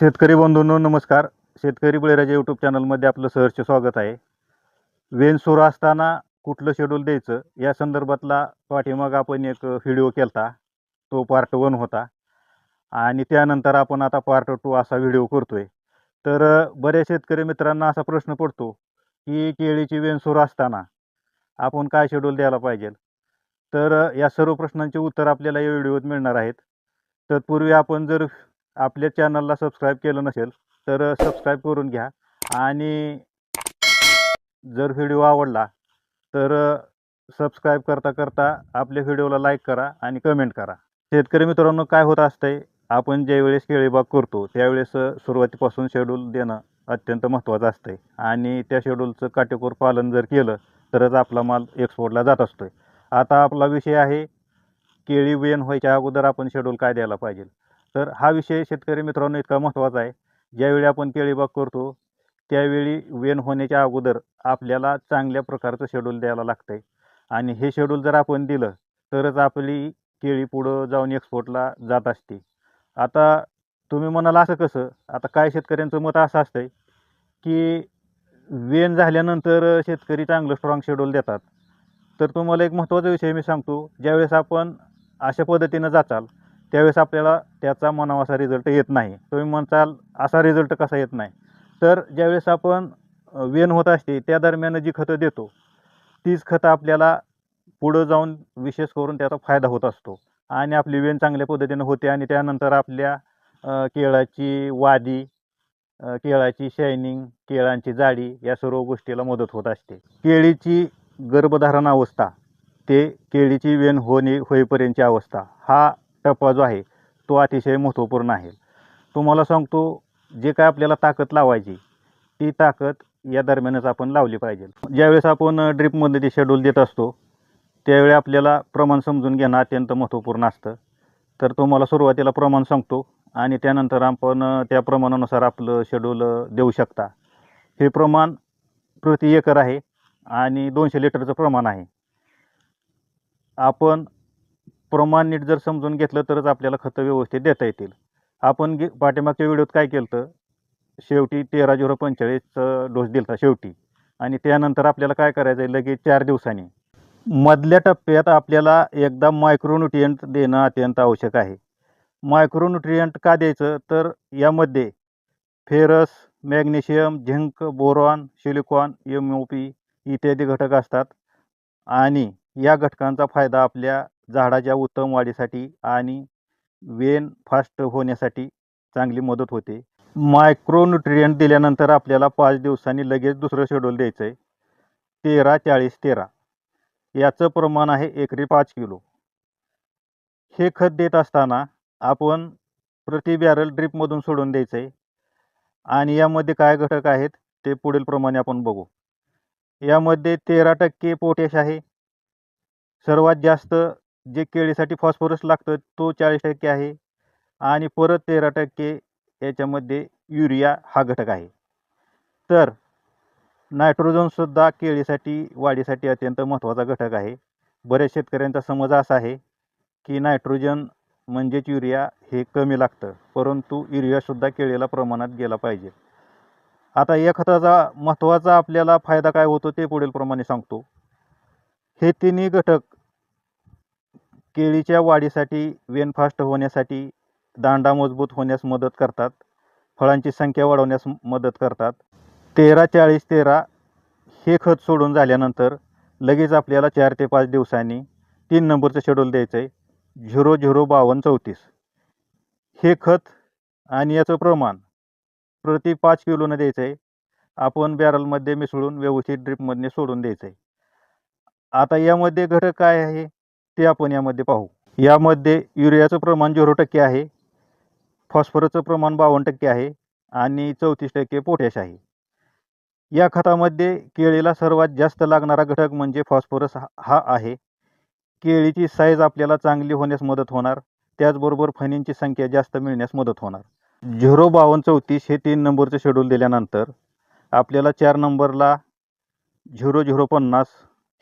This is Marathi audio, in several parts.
शेतकरी बंधूंनो नमस्कार. शेतकरी बळीराजा यूट्यूब चॅनलमध्ये आपलं सहर्ष स्वागत आहे. वेन सुरू असताना कुठलं शेड्यूल द्यायचं? या संदर्भातला पाठीमाग आपण एक व्हिडिओ केला तो पार्ट वन होता. आणि त्यानंतर आपण आता पार्ट टू असा व्हिडिओ करतोय. तर बऱ्याच शेतकरी मित्रांना असा प्रश्न पडतो की केळीची वेन सुरू असताना आपण काय शेड्यूल द्यायला पाहिजे? तर या सर्व प्रश्नांची उत्तर आपल्याला या व्हिडिओत मिळणार आहेत. तत्पूर्वी आपण जर आपल्या चॅनलला सबस्क्राईब केलं नसेल तर सबस्क्राईब करून घ्या. आणि जर व्हिडिओ आवडला तर सबस्क्राईब करता करता आपल्या व्हिडिओला लाईक करा आणि कमेंट करा. शेतकरी मित्रांनो काय होत असतंय? आपण ज्यावेळेस केळीबाग करतो त्यावेळेस सुरुवातीपासून शेड्यूल देणं अत्यंत महत्त्वाचं असतंय. आणि त्या शेड्यूलचं काटेकोर पालन जर केलं तरच आपला माल एक्सपोर्टला जात असतोय. आता आपला विषय आहे केळी वेन व्हायच्या अगोदर आपण शेड्यूल काय द्यायला पाहिजे? तर हा विषय शेतकरी मित्रांनो इतका महत्त्वाचा आहे. ज्यावेळी आपण केळीबाग करतो त्यावेळी वेन होण्याच्या अगोदर आपल्याला चांगल्या प्रकारचं शेड्यूल द्यायला लागतं आहे आणि हे शेड्यूल जर आपण दिलं तरच आपली केळी पुढं जाऊन एक्सपोर्टला जात असते. आता तुम्ही म्हणाल असं कसं आता काय शेतकऱ्यांचं मत असं असतंय की वेन झाल्यानंतर शेतकरी चांगलं स्ट्रॉंग शेड्यूल देतात. तर तुम्हाला एक महत्त्वाचा विषय मी सांगतो ज्यावेळेस आपण अशा पद्धतीनं जाचाल त्यावेळेस आपल्याला त्याचा म्हणावा रिझल्ट येत नाही. तुम्ही म्हणताल असा रिझल्ट कसा येत नाही? तर ज्यावेळेस आपण वेन होत असते त्या दरम्यान जी खतं देतो तीच खतं आपल्याला पुढं जाऊन विशेष करून त्याचा फायदा होत असतो. आणि आपली वेन चांगल्या पद्धतीनं होते आणि त्यानंतर आपल्या केळाची वादी केळाची शायनिंग केळांची जाडी या सर्व गोष्टीला मदत होत असते. केळीची गर्भधारण अवस्था ते केळीची वेन होणे होईपर्यंतची अवस्था हा टप्पा जो आहे तो अतिशय महत्त्वपूर्ण आहे. तुम्हाला सांगतो जे काय आपल्याला ताकद लावायची ती ताकद या दरम्यानच आपण लावली पाहिजे. ज्यावेळेस आपण ड्रिपमध्ये ते शेड्यूल देत असतो त्यावेळी आपल्याला प्रमाण समजून घेणं अत्यंत महत्त्वपूर्ण असतं. तर तुम्हाला सुरुवातीला प्रमाण सांगतो आणि त्यानंतर आपण त्या प्रमाणानुसार आपलं शेड्यूल देऊ शकता. हे प्रमाण प्रति एकर आहे आणि दोनशे लिटरचं प्रमाण आहे. आपण प्रमाण नीट जर समजून घेतलं तरच आपल्याला खतं व्यवस्थित देता येतील. आपण गे पाठीमागच्या व्हिडिओत काय केलं होतं शेवटी तेरा झिरो पंचेचाळीसचा डोस दिला शेवटी. आणि त्यानंतर आपल्याला काय करायचं आहे लगेच चार दिवसांनी. मधल्या टप्प्यात आपल्याला एकदा मायक्रोन्युट्रियंट देणं अत्यंत आवश्यक आहे. मायक्रोन्युट्रियंट का द्यायचं? तर यामध्ये ferrous magnesium zinc boron silicon M O P इत्यादी घटक असतात. आणि या घटकांचा फायदा आपल्या झाडाच्या उत्तम वाढीसाठी आणि वेन फास्ट होण्यासाठी चांगली मदत होते. मायक्रोन्युट्रियंट दिल्यानंतर आपल्याला पाच दिवसांनी लगेच दुसरं शेड्यूल द्यायचं आहे तेरा चाळीस तेरा. याचं प्रमाण आहे एकरी पाच किलो. हे खत देत असताना आपण प्रति बॅरल ड्रीपमधून सोडून द्यायचं आहे आणि यामध्ये काय घटक आहेत ते पुढील प्रमाणे आपण बघू. यामध्ये तेरा टक्के पोटॅश आहे. सर्वात जास्त जे केळीसाठी फॉस्फरस लागतं तो चाळीस टक्के आहे. आणि परत तेरा टक्के याच्यामध्ये युरिया हा घटक आहे. तर नायट्रोजनसुद्धा केळीसाठी वाढीसाठी अत्यंत महत्त्वाचा घटक आहे. बऱ्याच शेतकऱ्यांचा समज असा आहे की नायट्रोजन म्हणजेच युरिया हे कमी लागतं. परंतु युरियासुद्धा केळीला प्रमाणात गेला पाहिजे. आता या खताचा महत्त्वाचा आपल्याला फायदा काय होतो ते पुढील प्रमाणे सांगतो. हे तिन्ही घटक केळीच्या वाढीसाठी वेन फास्ट होण्यासाठी दांडा मजबूत होण्यास मदत करतात. फळांची संख्या वाढवण्यास मदत करतात. तेरा चाळीस तेरा हे खत सोडून झाल्यानंतर लगेच आपल्याला चार ते पाच दिवसांनी तीन नंबरचं शेड्यूल द्यायचं आहे झिरो झिरो बावन्न चौतीस. हे खत आणि याचं प्रमाण प्रति पाच किलोनं द्यायचं आहे आपण बॅरलमध्ये मिसळून व्यवस्थित ड्रिपमधने सोडून द्यायचं आहे आता यामध्ये घटक काय आहे? ते आपण यामध्ये पाहू. यामध्ये युरियाचं प्रमाण झिरो टक्के आहे फॉस्फरसचं प्रमाण बावन्न टक्के आहे आणि चौतीस टक्के पोटॅश आहे. या खतामध्ये केळीला सर्वात जास्त लागणारा घटक म्हणजे फॉस्फरस हा हा आहे. केळीची साईज आपल्याला चांगली होण्यास मदत होणार त्याचबरोबर फणींची संख्या जास्त मिळण्यास मदत होणार. झिरो बावन्न चौतीस हे तीन नंबरचं शेड्यूल दिल्यानंतर आपल्याला चार नंबरला झिरो झिरो पन्नास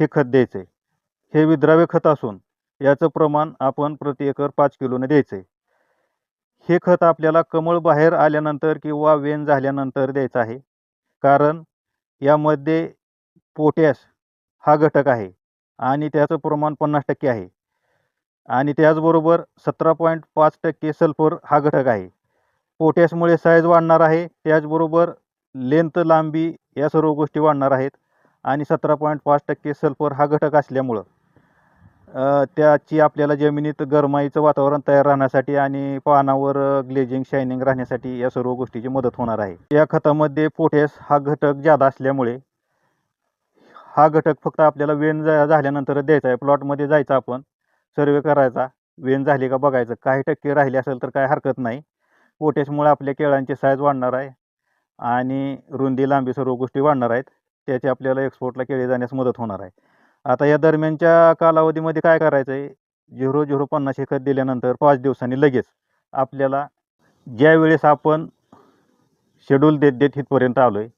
हे खत द्यायचं आहे हे विद्राव्य खत असून याचं प्रमाण आपण प्रति एकर पाच किलोने द्यायचं आहे हे खत आपल्याला कमळ बाहेर आल्यानंतर किंवा वेन झाल्यानंतर द्यायचं आहे. कारण यामध्ये पोटॅश हा घटक आहे आणि त्याचं प्रमाण पन्नास टक्के आहे. आणि त्याचबरोबर सतरा पॉईंट पाच टक्के सल्फर हा घटक आहे. पोटॅशमुळे साईज वाढणार आहे. त्याचबरोबर लेंथ लांबी या सर्व गोष्टी वाढणार आहेत. आणि सतरा पॉईंट पाच टक्के सल्फर हा घटक असल्यामुळं. त्याची आपल्याला जमिनीत गरमाईचं वातावरण तयार राहण्यासाठी आणि पानावर ग्लेजिंग शायनिंग राहण्यासाठी या सर्व गोष्टीची मदत होणार आहे. या खतामध्ये पोटॅश हा घटक जादा असल्यामुळे हा घटक फक्त आपल्याला वेन झाल्यानंतर द्यायचा आहे. प्लॉटमध्ये जायचं आपण सर्वे करायचा वेन झाली का बघायचं. काही टक्के राहिले असेल तर काय हरकत नाही. पोटॅशमुळे आपल्या केळांची साईज वाढणार आहे आणि रुंदी लांबी सर्व गोष्टी वाढणार आहेत. त्याची आपल्याला एक्सपोर्टला केळी जाण्यास मदत होणार आहे. आता या दरम्यानच्या कालावधीमध्ये काय करायचं आहे झिरो झिरो पन्नास खत दिल्यानंतर पाच दिवसांनी लगेच आपल्याला ज्या वेळेस आपण शेड्यूल देत देत इथपर्यंत आलो आहे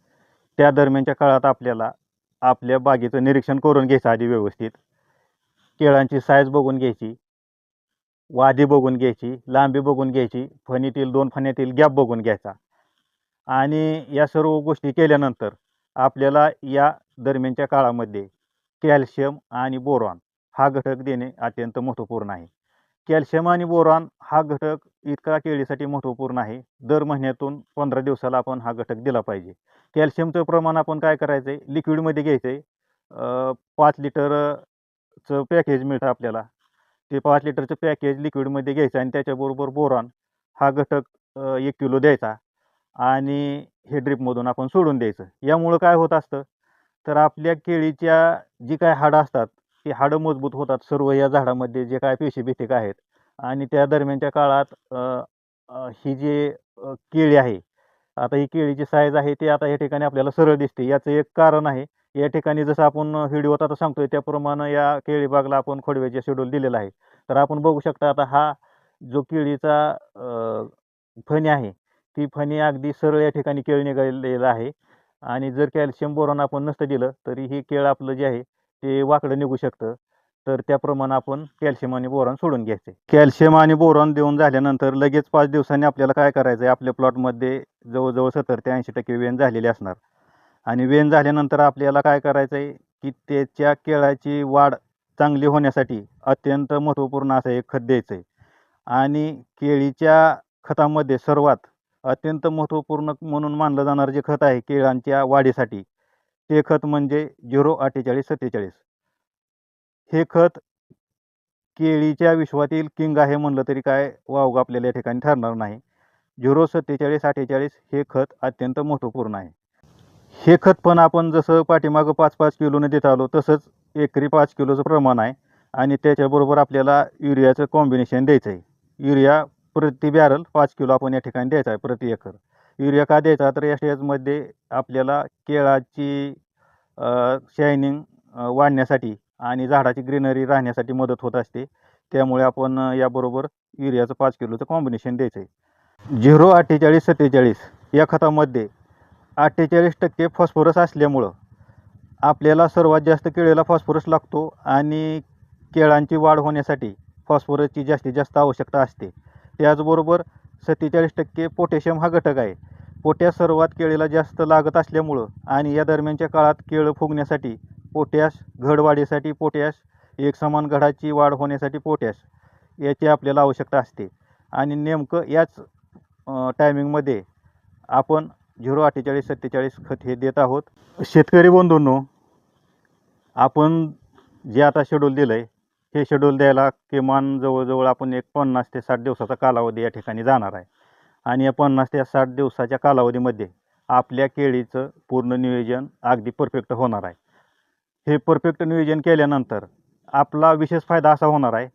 त्या दरम्यानच्या काळात आपल्याला आपल्या बागेचं निरीक्षण करून घ्यायचं आधी व्यवस्थित. केळांची साईज बघून घ्यायची वादी बघून घ्यायची लांबी बघून घ्यायची फणीतील दोन फण्यातील गॅप बघून घ्यायचा. आणि या सर्व गोष्टी केल्यानंतर आपल्याला या दरम्यानच्या काळामध्ये कॅल्शियम आणि बोरॉन हा घटक देणे अत्यंत महत्त्वपूर्ण आहे. कॅल्शियम आणि बोरॉन हा घटक इतका केळीसाठी महत्त्वपूर्ण आहे. दर महिन्यातून पंधरा दिवसाला आपण हा घटक दिला पाहिजे. कॅल्शियमचं प्रमाण आपण काय करायचं आहे लिक्विडमध्ये घ्यायचं आहे पाच लिटरचं पॅकेज मिळतं आपल्याला. ते पाच लिटरचं पॅकेज लिक्विडमध्ये घ्यायचं आणि त्याच्याबरोबर बोरॉन हा घटक एक किलो द्यायचा आणि हे ड्रिपमधून आपण सोडून द्यायचं. यामुळं काय होत असतं? तर आपल्या केळीच्या जी काय हाडं असतात ती हाडं मजबूत होतात सर्व या झाडामध्ये जे काय पेशीभितिक आहेत. आणि त्या दरम्यानच्या काळात ही जी केळी आहे आता ही केळीची साईज आहे ती आता या ठिकाणी आपल्याला सरळ दिसते. याचं एक कारण आहे या ठिकाणी जसं आपण व्हिडिओत आता सांगतोय त्याप्रमाणे या केळीबागला आपण खोडव्याचे शेड्यूल दिलेलं आहे. तर आपण बघू शकता आता हा जो केळीचा फणी आहे ती फणी अगदी सरळ या ठिकाणी केळ निघालेलं आहे. आणि जर कॅल्शियम बोरॉन आपण नसतं दिलं तरी हे केळ आपलं जे आहे ते वाकडं निघू शकतं. तर त्याप्रमाणे आपण कॅल्शियम आणि बोरॉन सोडून घ्यायचे. कॅल्शियम आणि बोरॉन देऊन झाल्यानंतर लगेच पाच दिवसांनी आपल्याला काय करायचं आहे? आपल्या प्लॉटमध्ये जवळजवळ सत्तर ते ऐंशी टक्के वेन झालेली असणार. आणि वेन झाल्यानंतर आपल्याला काय करायचं आहे? की त्याच्या केळाची वाढ चांगली होण्यासाठी अत्यंत महत्त्वपूर्ण असं एक खत द्यायचं आहे. आणि केळीच्या खतामध्ये सर्वात अत्यंत महत्त्वपूर्ण म्हणून मानलं जाणारं जे खत आहे केळांच्या वाढीसाठी ते खत म्हणजे झिरो अठ्ठेचाळीस सत्तेचाळीस. हे खत केळीच्या विश्वातील किंग आहे म्हणलं तरी काय वावग आपल्याला या ठिकाणी ठरणार नाही. झिरो सत्तेचाळीस अठ्ठेचाळीस हे खत अत्यंत महत्त्वपूर्ण आहे. हे खत पण आपण जसं पाठीमागं पाच पाच किलोने देत आलो तसंच एकरी पाच किलोचं प्रमाण आहे आणि त्याच्याबरोबर आपल्याला युरियाचं कॉम्बिनेशन द्यायचं आहे युरिया प्रति बॅरल पाच किलो आपण या ठिकाणी द्यायचा आहे प्रति एकर. युरिया का द्यायचा? तर या स्टेजमध्ये आपल्याला केळाची शायनिंग वाढण्यासाठी आणि झाडाची ग्रीनरी राहण्यासाठी मदत होत असते. त्यामुळे आपण याबरोबर युरियाचं पाच किलोचं कॉम्बिनेशन द्यायचं आहे. झिरो अठ्ठेचाळीस सत्तेचाळीस या खतामध्ये अठ्ठेचाळीस टक्के फॉस्फरस असल्यामुळं आपल्याला सर्वात जास्त केळीला फॉस्फरस लागतो आणि केळांची वाढ होण्यासाठी फॉस्फरसची जास्तीत जास्त आवश्यकता असते. त्याचबरोबर सत्तेचाळीस टक्के पोटॅशियम हा घटक आहे. पोटॅश सर्वात केळीला जास्त लागत असल्यामुळं आणि या दरम्यानच्या काळात केळं फुगण्यासाठी पोटॅश घड वाढीसाठी पोटॅश एक समान घडाची वाढ होण्यासाठी पोटॅश याची आपल्याला आवश्यकता असते. आणि नेमकं याच टायमिंगमध्ये आपण झिरो अठ्ठेचाळीस सत्तेचाळीस खत हे देत आहोत. शेतकरी बंधूंनो आपण जे आता शेड्यूल दिलं आहे हे शेड्यूल द्यायला किमान जवळजवळ आपण एक पन्नास ते साठ दिवसाचा कालावधी या ठिकाणी जाणार आहे. आणि या पन्नास ते साठ दिवसाच्या कालावधीमध्ये आपल्या केळीचं पूर्ण नियोजन अगदी परफेक्ट होणार आहे. हे परफेक्ट नियोजन केल्यानंतर आपला विशेष फायदा असा होणार आहे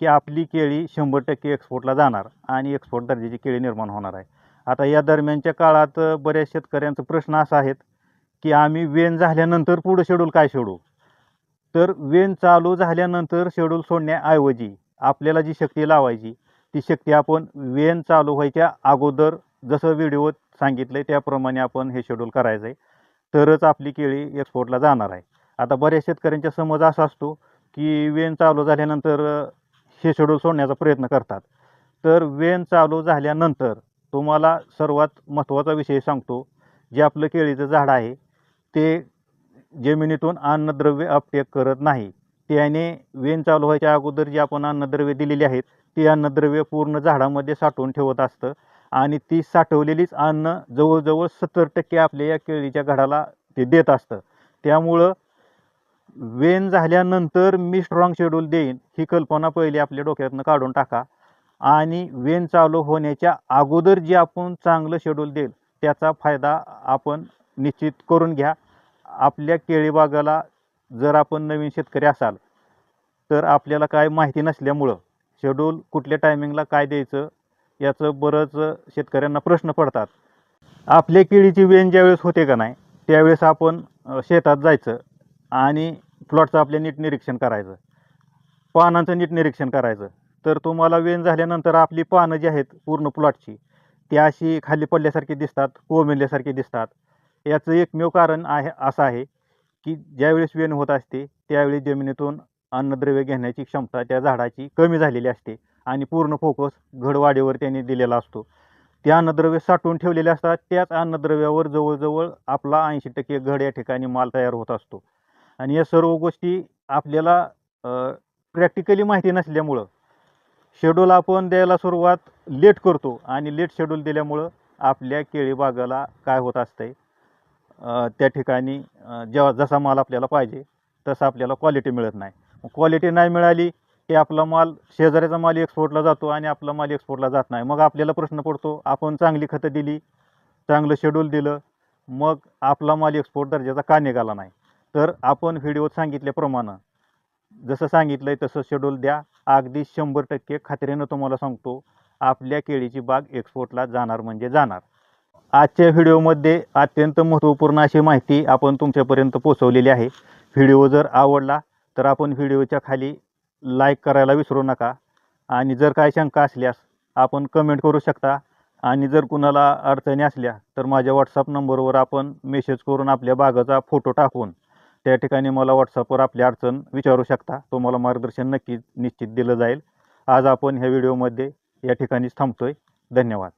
की आपली केळी शंभर टक्के एक्सपोर्टला जाणार आणि एक्सपोर्ट दर्जाची केळी निर्माण होणार आहे. आता या दरम्यानच्या काळात बऱ्याच शेतकऱ्यांचा प्रश्न असा आहेत की आम्ही वेन झाल्यानंतर पुढं शेड्यूल काय शेडू तर वेन चालू झाल्यानंतर शेड्यूल सोडण्याऐवजी आपल्याला जी शक्ती लावायची ती शक्ती आपण वेन चालू व्हायच्या अगोदर जसं व्हिडिओत सांगितलं आहे त्याप्रमाणे आपण हे शेड्यूल करायचं आहे तरच आपली केळी एक्सपोर्टला जाणार आहे. आता बऱ्याच शेतकऱ्यांच्या समज असा असतो की वेन चालू झाल्यानंतर हे शेड्यूल सोडण्याचा प्रयत्न करतात. तर वेन चालू झाल्यानंतर तुम्हाला सर्वात महत्त्वाचा विषय सांगतो जे आपलं केळीचं झाड आहे ते जमिनीतून अन्नद्रव्य अपटेक करत नाही. त्याने वेन चालू व्हायच्या अगोदर जी आपण अन्नद्रव्य दिलेली आहेत ती अन्नद्रव्य पूर्ण झाडामध्ये साठवून ठेवत असतं. आणि ती साठवलेलीच अन्न जवळजवळ सत्तर टक्के आपल्या या केळीच्या घडाला ते देत असतं. त्यामुळं वेन झाल्यानंतर मी स्ट्रॉंग शेड्यूल देईन ही कल्पना पहिली आपल्या डोक्यातनं काढून टाका. आणि वेन चालू होण्याच्या अगोदर जे आपण चांगलं शेड्यूल देईल त्याचा फायदा आपण निश्चित करून घ्या. आपल्या केळीबागाला जर आपण नवीन शेतकरी असाल तर आपल्याला काय माहिती नसल्यामुळं शेड्यूल कुठल्या टायमिंगला काय द्यायचं याचं बरंच शेतकऱ्यांना प्रश्न पडतात. आपल्या केळीची वेन ज्यावेळेस होते का नाही त्यावेळेस आपण शेतात जायचं आणि प्लॉटचं आपल्या नीट निरीक्षण करायचं. पानांचं नीट निरीक्षण करायचं. तर तुम्हाला वेन झाल्यानंतर आपली पानं जी आहेत पूर्ण प्लॉटची ती अशी खाली पडल्यासारखी दिसतात कोमेल्यासारखी दिसतात. याचं एकमेव कारण आहे असं आहे की ज्यावेळेस वेण होत असते त्यावेळी जमिनीतून अन्नद्रव्य घेण्याची क्षमता त्या झाडाची कमी झालेली असते आणि पूर्ण फोकस घडवाढीवर त्यांनी दिलेला असतो. ते अन्नद्रव्य साठवून ठेवलेले असतात त्याच अन्नद्रव्यावर जवळजवळ आपला ऐंशी टक्के घड या ठिकाणी माल तयार होत असतो. आणि या सर्व गोष्टी आपल्याला प्रॅक्टिकली माहिती नसल्यामुळं शेड्यूल आपण द्यायला सुरुवात लेट करतो आणि लेट शेड्यूल दिल्यामुळं आपल्या केळी बागाला काय होत असतंय त्या ठिकाणी जेव्हा जसा माल आपल्याला पाहिजे तसा आपल्याला क्वालिटी मिळत नाही. क्वालिटी नाही मिळाली की आपला माल शेजाऱ्याचा माल एक्सपोर्टला जातो आणि आपला माल एक्सपोर्टला जात नाही. मग आपल्याला प्रश्न पडतो आपण चांगली खतं दिली चांगलं शेड्यूल दिलं मग आपला माल एक्सपोर्ट दर्जाचा का निघाला नाही? तर आपण व्हिडिओत सांगितल्याप्रमाणे जसं सांगितलं आहे तसं शेड्यूल द्या. अगदी शंभर टक्के खात्रीनं तुम्हाला सांगतो आपल्या केळीची बाग एक्सपोर्टला जाणार म्हणजे जाणार. आजच्या व्हिडिओमध्ये अत्यंत महत्त्वपूर्ण अशी माहिती आपण तुमच्यापर्यंत पोचवलेली आहे. व्हिडिओ जर आवडला तर आपण व्हिडिओच्या खाली लाईक करायला विसरू नका. आणि जर काय शंका असल्यास आपण कमेंट करू शकता. आणि जर कुणाला अडचणी असल्या तर माझ्या व्हॉट्सअप नंबरवर आपण मेसेज करून आपल्या बागाचा फोटो टाकून त्या ठिकाणी मला व्हॉट्सअपवर आपली अडचण विचारू शकता. तुम्हाला मार्गदर्शन नक्कीच निश्चित दिलं जाईल. आज आपण ह्या व्हिडिओमध्ये या ठिकाणीच थांबतोय. धन्यवाद.